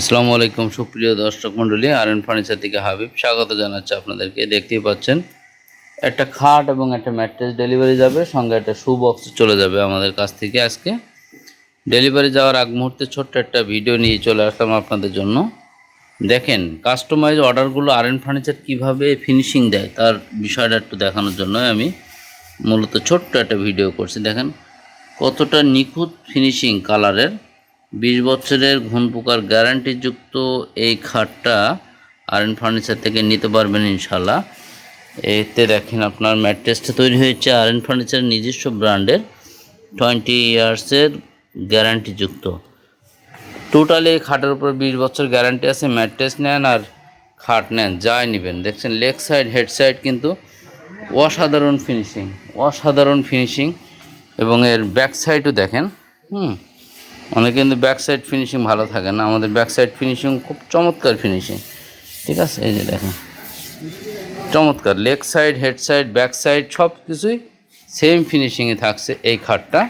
আসসালামু আলাইকুম, সুপ্রিয় দর্শক মণ্ডলী আর এন ফার্নিচার থেকে হাবিব স্বাগত জানাচ্ছি আপনাদেরকে। দেখতেই পাচ্ছেন, একটা খাট এবং একটা ম্যাট্রেস ডেলিভারি যাবে, সঙ্গে একটা শু বক্স চলে যাবে আমাদের কাছ থেকে আজকে। ডেলিভারি যাওয়ার আগ মুহূর্তে ছোট্ট একটা ভিডিও নিয়ে চলে আসলাম আপনাদের জন্য। দেখেন কাস্টমাইজ অর্ডারগুলো আর এন ফার্নিচার কীভাবে ফিনিশিং দেয়, তার বিষয়টা একটু দেখানোর জন্য আমি মূলত ছোট্ট একটা ভিডিও করছি। দেখেন, কতটা নিখুঁত ফিনিশিং কালারের বিশ বছরের ঘুন পোকার গ্যারান্টিযুক্ত এই খাটটা আর এন ফার্নিচার থেকে নিতে পারবেন ইনশাল্লাহ এতে দেখেন আপনার ম্যাট্রেসটা তৈরি হয়েছে আর এন ফার্নিচার নিজস্ব ব্র্যান্ডের টোয়েন্টি ইয়ার্সের গ্যারান্টিযুক্ত টোটালি এই খাটের উপর বিশ বছর গ্যারান্টি আছে ম্যাট্রেস নেন আর খাট নেন, যাই নেবেন। দেখছেন লেগ সাইড হেড সাইড কিন্তু অসাধারণ ফিনিশিং অসাধারণ ফিনিশিং এবং এর ব্যাক সাইডও দেখেন, হুম। অনেক কিন্তু ব্যাক সাইড ফিনিশিং ভালো থাকে না। আমাদের ব্যাক সাইড ফিনিশিং খুব চমৎকার ফিনিশিং ঠিক আছে? এই যে দেখেন। চমৎকার। Leg side head side back side সব কিছুই সেম ফিনিশিংয়ে থাকছে এই খাটটা।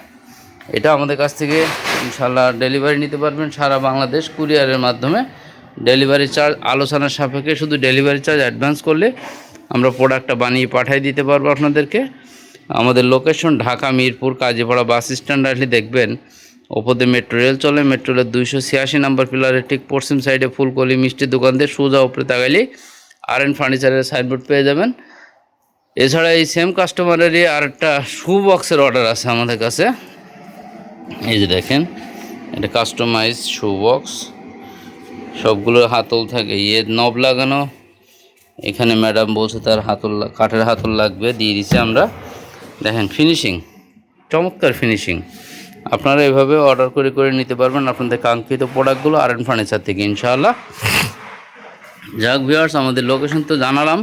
এটা আমাদের কাছ থেকে ইনশাল্লাহ ডেলিভারি নিতে পারবেন সারা বাংলাদেশ কুরিয়ারের মাধ্যমে। ডেলিভারি চার্জ আলোচনার সাপেক্ষে শুধু ডেলিভারি চার্জ অ্যাডভান্স করলে আমরা প্রোডাক্টটা বানিয়ে পাঠিয়ে দিতে পারব আপনাদেরকে। আমাদের location Dhaka, Mirpur, Kazipara bus stand আসলে দেখবেন ওপরে মেট্রো রেল চলে মেট্রো রেলের দুইশো ছিয়াশি নাম্বার পিলারের ঠিক পশ্চিম সাইডে ফুলকলি মিষ্টির দোকান দিয়ে সোজা ওপরে তাকাইলেই আর এন ফার্নিচারের সাইনবোর্ড পেয়ে যাবেন। এছাড়া এই সেম কাস্টমারেরই আর একটা শু বক্সের অর্ডার আছে আমাদের কাছে। এই যে দেখেন, এটা কাস্টমাইজ শু বক্স সবগুলো হাতল থাকে ইয়ে নব লাগানো। এখানে ম্যাডাম বলছে তার হাতল, কাঠের হাতল লাগবে, দিয়ে দিছে আমরা। দেখেন ফিনিশিং চমৎকার ফিনিশিং আপনারা এভাবে অর্ডার করে করে নিতে পারবেন আপনাদের কাঙ্ক্ষিত প্রোডাক্টগুলো আর এন ফার্নিচার থেকে, ইনশাআল্লাহ। যাক ভিউয়ার্স আমাদের লোকেশন তো জানালাম।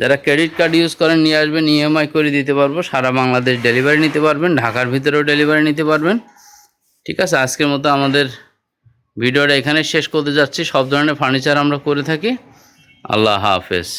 যারা ক্রেডিট কার্ড ইউজ করেন, নিয়ে আসবেন ইএমআই করে দিতে পারব। সারা বাংলাদেশ ডেলিভারি নিতে পারবেন, ঢাকার ভিতরেও ডেলিভারি নিতে পারবেন। ঠিক আছে, আজকের মতো আমাদের ভিডিওটা এখানে শেষ করতে যাচ্ছি। সব ধরনের ফার্নিচার আমরা করে থাকি। আল্লাহ হাফেজ।